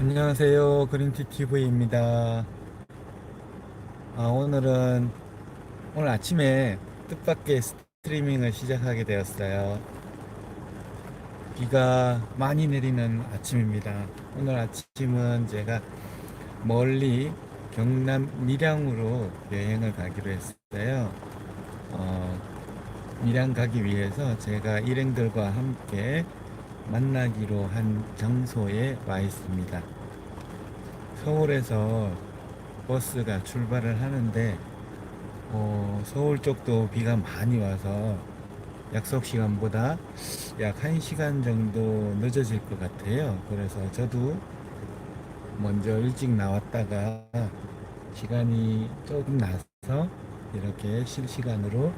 안녕하세요. 그린티 TV입니다. 아, 오늘은 오늘 아침에 뜻밖의 스트리밍을 시작하게 되었어요. 비가 많이 내리는 아침입니다. 오늘 아침은 제가 멀리 경남 밀양으로 여행을 가기로 했어요. 어, 밀양 가기 위해서 제가 일행들과 함께 만나기로 한 장소에 와 있습니다. 서울에서 버스가 출발을 하는데 어, 서울 쪽도 비가 많이 와서 약속 시간보다 약 1시간 정도 늦어질 것 같아요. 그래서 저도 먼저 일찍 나왔다가 시간이 조금 나서 이렇게 실시간으로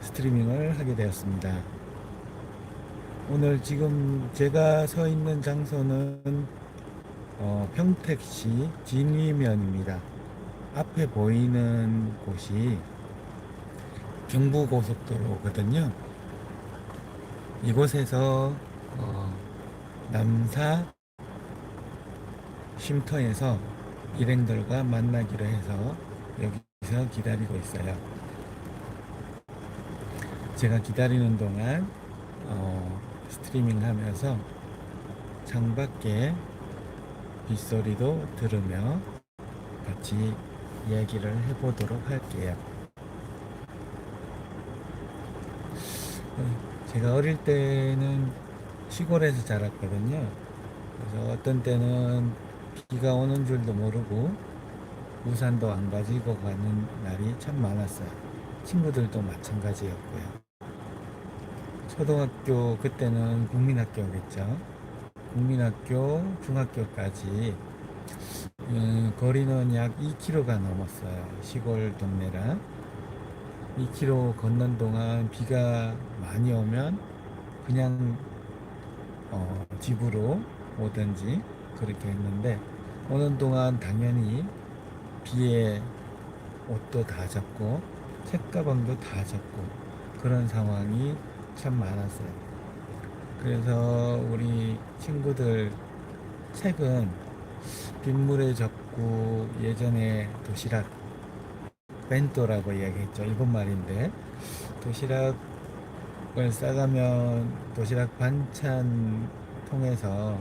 스트리밍을 하게 되었습니다. 오늘 지금 제가 서 있는 장소는 어, 평택시 진위면입니다. 앞에 보이는 곳이 경부고속도로거든요. 이곳에서 어, 남사 쉼터에서 일행들과 만나기로 해서 여기서 기다리고 있어요. 제가 기다리는 동안 어, 스트리밍 하면서 창밖에 빗소리도 들으며 같이 이야기를 해보도록 할게요. 어, 제가 어릴 때는 시골에서 자랐거든요. 그래서 어떤 때는 비가 오는 줄도 모르고 우산도 안 가지고 가는 날이 참 많았어요. 친구들도 마찬가지였고요. 초등학교 그때는 국민학교겠죠. 국민학교, 중학교까지 음, 거리는 약 2km가 넘었어요. 시골 동네라 2km 걷는 동안 비가 많이 오면 그냥 어, 집으로 오든지 그렇게 했는데 오는 동안 당연히 비에 옷도 다 젖고 책가방도 다 젖고 그런 상황이 참 많았어요. 그래서 우리 친구들 책은 빗물에 젖고 예전에 도시락 벤또라고 이야기했죠. 일본 말인데 도시락을 싸가면 도시락 반찬 통해서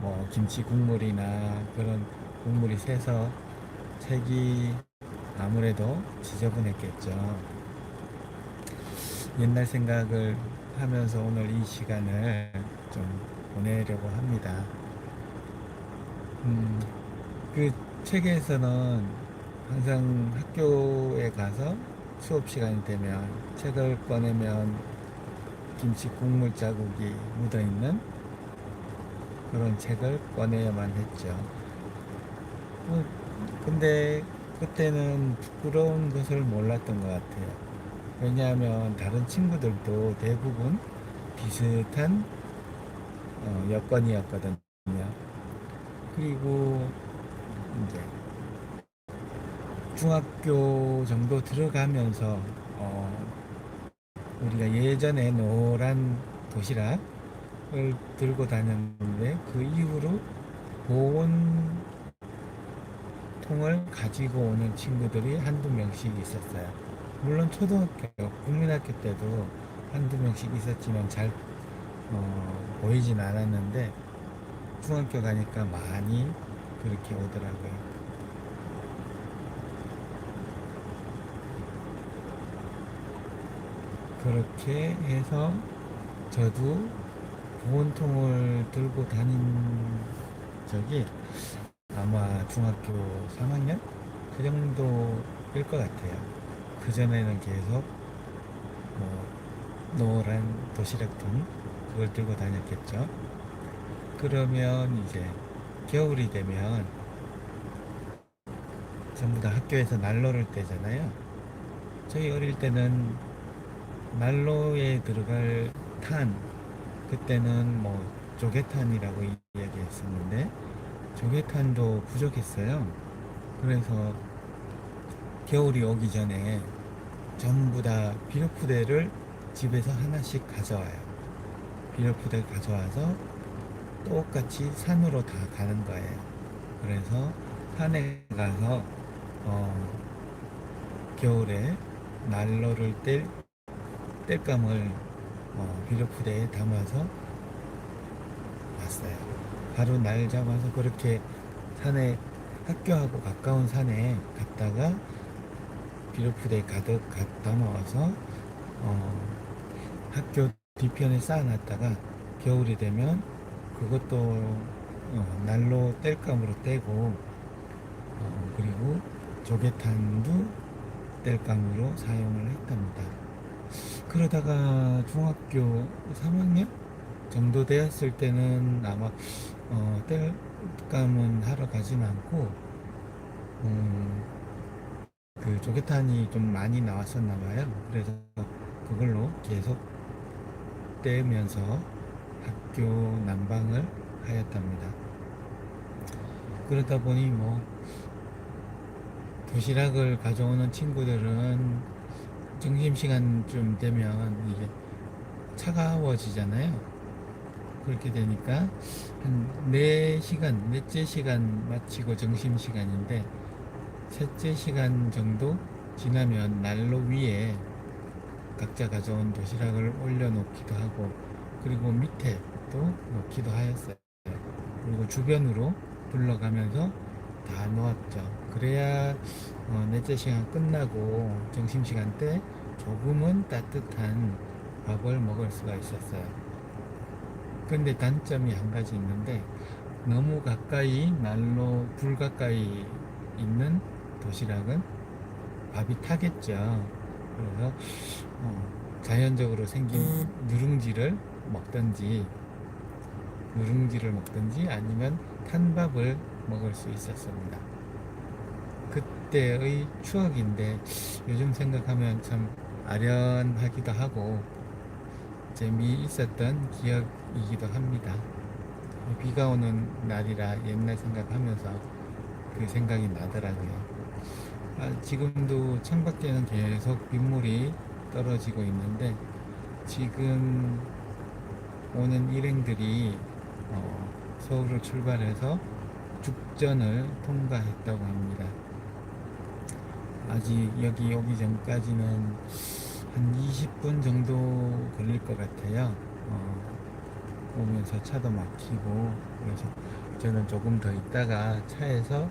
뭐 김치 국물이나 그런 국물이 새서 책이 아무래도 지저분했겠죠. 옛날 생각을 하면서 오늘 이 시간을 좀 보내려고 합니다. 음, 그 책에서는 항상 학교에 가서 수업 시간이 되면 책을 꺼내면 김치 국물 자국이 묻어 있는 그런 책을 꺼내야만 했죠. 어, 근데 그때는 부끄러운 것을 몰랐던 것 같아요. 왜냐하면 다른 친구들도 대부분 비슷한 어, 여건이었거든요. 그리고 이제 중학교 정도 들어가면서 어, 우리가 예전에 노란 도시락을 들고 다녔는데 그 이후로 보온 통을 가지고 오는 친구들이 한두 명씩 있었어요. 물론 초등학교, 국민학교 때도 한두 명씩 있었지만 잘 어, 보이진 않았는데 중학교 가니까 많이 그렇게 오더라고요. 그렇게 해서 저도 보온통을 들고 다닌 적이 아마 중학교 3학년 그 정도일 것 같아요. 그 전에는 계속 뭐 노란 도시락통 그걸 들고 다녔겠죠. 그러면 이제 겨울이 되면 전부 다 학교에서 난로를 떼잖아요. 저희 어릴 때는 난로에 들어갈 탄 그때는 뭐 조개탄이라고 이야기했었는데 조개탄도 부족했어요. 그래서 겨울이 오기 전에 전부 다 비료푸대를 집에서 하나씩 가져와요. 비료푸대 가져와서 똑같이 산으로 다 가는 거예요. 그래서 산에 가서 어, 겨울에 난로를 뗄 땔감을 어, 비료푸대에 담아서 왔어요. 바로 날 잡아서 그렇게 산에 학교하고 가까운 산에 갔다가 비료푸대에 가득 가, 담아와서 어, 학교 뒤편에 쌓아놨다가 겨울이 되면 그것도 어, 난로 땔감으로 떼고 어, 그리고 조개탄도 땔감으로 사용을 했답니다. 그러다가 중학교 3학년 정도 되었을 때는 아마 어, 땔감은 하러 가진 않고 음, 그 조개탄이 좀 많이 나왔었나 봐요. 그래서 그걸로 계속 떼면서 학교 난방을 하였답니다. 그러다 보니 뭐 도시락을 가져오는 친구들은 점심시간쯤 되면 이게 차가워지잖아요. 그렇게 되니까 한 4시간, 넷째 시간 마치고 점심시간인데 셋째 시간 정도 지나면 난로 위에 각자 가져온 도시락을 올려놓기도 하고 그리고 밑에 또 놓기도 하였어요. 그리고 주변으로 둘러가면서 다 놓았죠. 그래야 어, 넷째 시간 끝나고 점심 시간 때 조금은 따뜻한 밥을 먹을 수가 있었어요. 근데 단점이 한 가지 있는데 너무 가까이 난로 불 가까이 있는 도시락은 밥이 타겠죠. 그래서 어, 자연적으로 생긴 누룽지를 먹든지 누룽지를 먹든지 아니면 탄밥을 먹을 수 있었습니다. 그때의 추억인데 요즘 생각하면 참 아련하기도 하고 재미있었던 기억이기도 합니다. 비가 오는 날이라 옛날 생각하면서 그 생각이 나더라고요. 아, 지금도 창밖에는 계속 빗물이 떨어지고 있는데 지금 오는 일행들이 어, 서울을 출발해서 죽전을 통과했다고 합니다. 아직 여기 오기 전까지는 한 20분 정도 걸릴 것 같아요. 어, 오면서 차도 막히고 그래서 저는 조금 더 있다가 차에서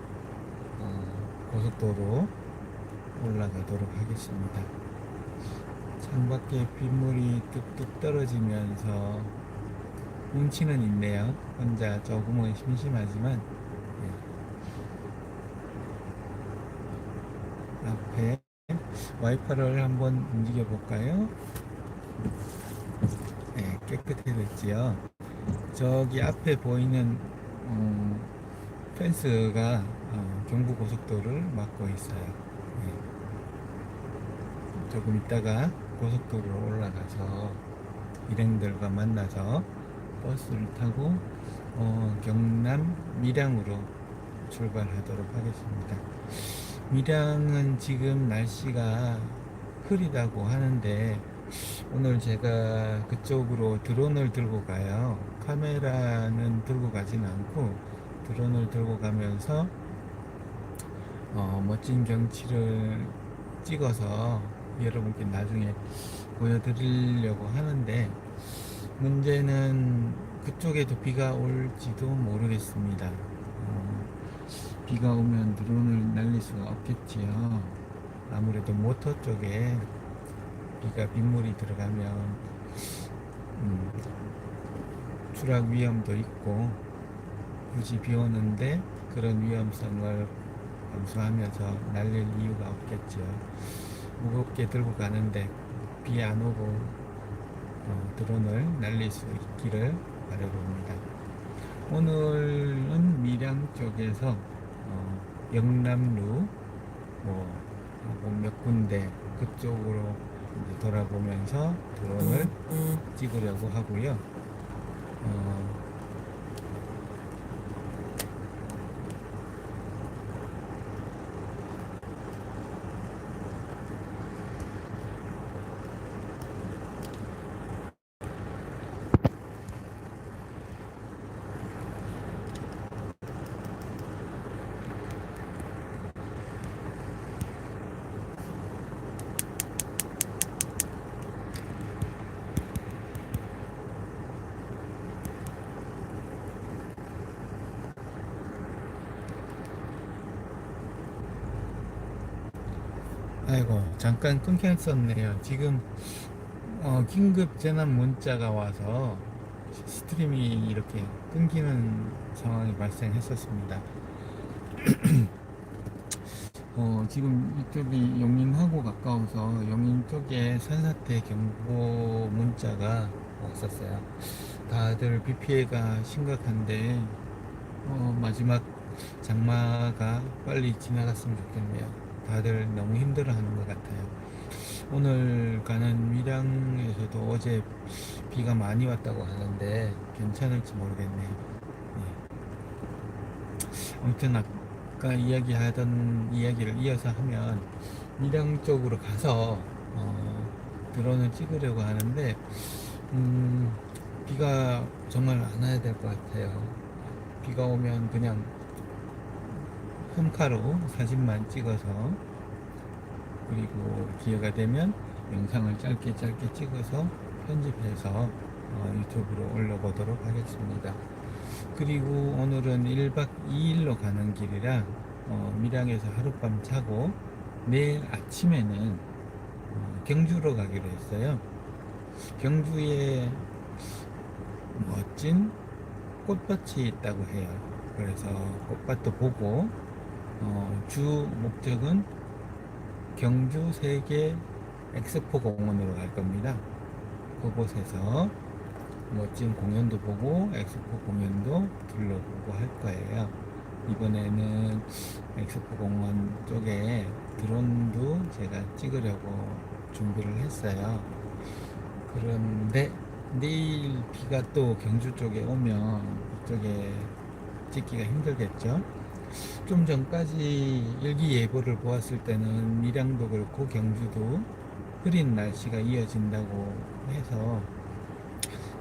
어, 고속도로 올라가도록 하겠습니다. 창밖에 빗물이 뚝뚝 떨어지면서 운치는 있네요. 혼자 조금은 심심하지만 예. 앞에 와이퍼를 한번 움직여 볼까요? 네, 깨끗해졌지요. 저기 앞에 보이는 음, 펜스가 어, 경부고속도로를 막고 있어요. 네. 조금 있다가 고속도로로 올라가서 일행들과 만나서 버스를 타고 어, 경남 밀양으로 출발하도록 하겠습니다. 밀양은 지금 날씨가 흐리다고 하는데 오늘 제가 그쪽으로 드론을 들고 가요. 카메라는 들고 가진 않고 드론을 들고 가면서 어, 멋진 경치를 찍어서 여러분께 나중에 보여드리려고 하는데 문제는 그쪽에도 비가 올지도 모르겠습니다. 어, 비가 오면 드론을 날릴 수가 없겠지요. 아무래도 모터 쪽에 비가 빗물이 들어가면 음, 추락 위험도 있고 굳이 비 오는데 그런 위험성을 감수하면서 날릴 이유가 없겠죠. 무겁게 들고 가는데 비 안 오고 어, 드론을 날릴 수 있기를 바라봅니다. 오늘은 밀양 쪽에서 어, 영남루 뭐 몇 군데 그쪽으로 돌아보면서 드론을 찍으려고 하고요. 어, 아이고 잠깐 끊겼었네요. 지금 어, 긴급 재난 문자가 와서 스트림이 이렇게 끊기는 상황이 발생했었습니다. 어, 지금 이쪽이 용인하고 가까워서 용인 쪽에 산사태 경보 문자가 왔었어요. 다들 비 피해가 심각한데 어, 마지막 장마가 빨리 지나갔으면 좋겠네요. 다들 너무 힘들어하는 것 같아요. 오늘 가는 밀양에서도 어제 비가 많이 왔다고 하는데 괜찮을지 모르겠네요. 네. 아무튼 아까 이야기하던 이야기를 이어서 하면 밀양 쪽으로 가서 어, 드론을 찍으려고 하는데 음, 비가 정말 안 와야 될 것 같아요. 비가 오면 그냥 홈카로 사진만 찍어서 그리고 기회가 되면 영상을 짧게 짧게 찍어서 편집해서 어, 유튜브로 올려보도록 하겠습니다. 그리고 오늘은 1박 2일로 가는 길이라 어, 밀양에서 하룻밤 자고 내일 아침에는 어, 경주로 가기로 했어요. 경주에 멋진 꽃밭이 있다고 해요. 그래서 꽃밭도 보고 어, 주 목적은 경주 세계 엑스포 공원으로 갈 겁니다. 그곳에서 멋진 공연도 보고 엑스포 공연도 둘러보고 할 거예요. 이번에는 엑스포 공원 쪽에 드론도 제가 찍으려고 준비를 했어요. 그런데 내일 비가 또 경주 쪽에 오면 그쪽에 찍기가 힘들겠죠. 좀 전까지 일기예보를 보았을 때는 밀양도 그렇고 경주도 흐린 날씨가 이어진다고 해서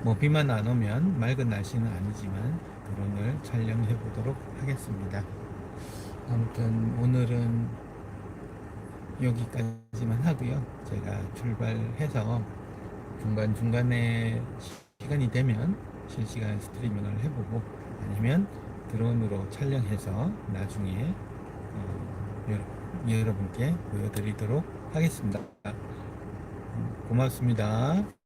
뭐 비만 안 오면 맑은 날씨는 아니지만 드론을 촬영해 보도록 하겠습니다. 아무튼 오늘은 여기까지만 하고요. 제가 출발해서 중간중간에 시간이 되면 실시간 스트리밍을 해보고 아니면 드론으로 촬영해서 나중에 어, 여러, 여러분께 보여드리도록 하겠습니다. 음, 고맙습니다.